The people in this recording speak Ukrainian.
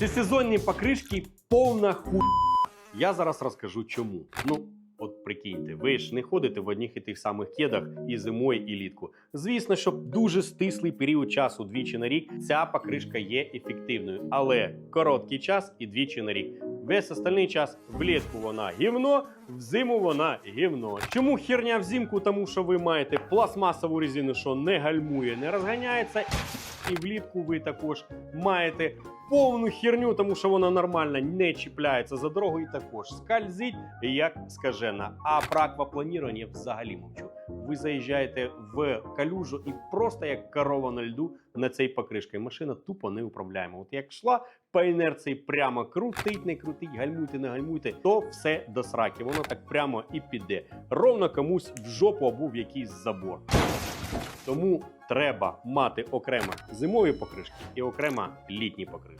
Всесезонні покришки повна ху. Я зараз розкажу чому. Ну, от прикиньте, ви ж не ходите в одних і тих самих кедах і зимою, і літку. Звісно, що дуже стислий період часу двічі на рік ця покришка є ефективною, але короткий час і двічі на рік. Весь остальний час влітку вона гівно, взиму вона гівно. Чому херня взимку? Тому що ви маєте пластмасову резину, що не гальмує, не розганяється. І влітку ви також маєте повну херню, тому що вона нормально не чіпляється за дорогу і також скользить як скажена. А про аквапланірування взагалі мовчу. Ви заїжджаєте в калюжу і просто як корова на льду на цей покришка. І машина тупо не управляємо. От як йшла по інерції прямо крутить, не крутить, гальмуйте, не гальмуйте, то все до сраки. Воно так прямо і піде. Ровно комусь в жопу або в якийсь забор. Тому треба мати окремо зимові покришки і окремо літні покришки.